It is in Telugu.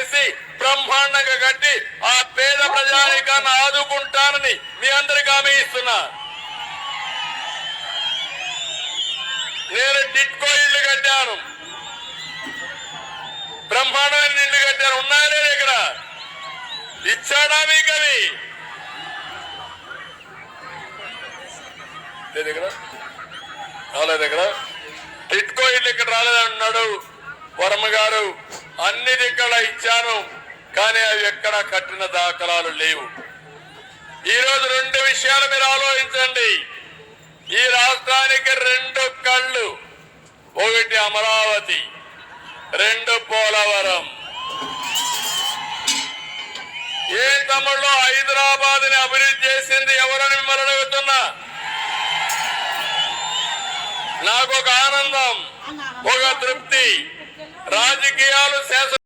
చేసి బ్రహ్మాండంగా కట్టి ఆ పేద ప్రజానికాన్ని ఆదుకుంటానని మీ అందరికి హామీ ఇస్తున్నా. నేను టిట్కో ఇల్లు కట్టాను. బ్రహ్మాండమైన ఇల్లు కట్టాను ఉన్నాయా లేదా ఇక్కడ? ఇచ్చాడా మీకు అవి? లేదు ఇక్కడ. రాలేదు ఇక్కడ. టిట్కో ఇల్లు ఇక్కడ రాలేదన్నాడు వరమగారు అన్ని దిక్కల ఇచ్చాను కానీ అవి ఎక్కడ కట్టిన దాఖలాలు లేవు. ఈరోజు రెండు విషయాలు మీరు ఆలోచించండి. ఈ రాష్ట్రానికి రెండు కళ్ళు ఒకటి అమరావతి రెండు పోలవరం. ఏ తమ్ముళ్ళు హైదరాబాద్ని అభివృద్ధి చేసింది ఎవరని మిమ్మల్ని అడుగుతున్నా? నాకు ఒక ఆనందం ఒక తృప్తి. రాజకీయాలు శాసన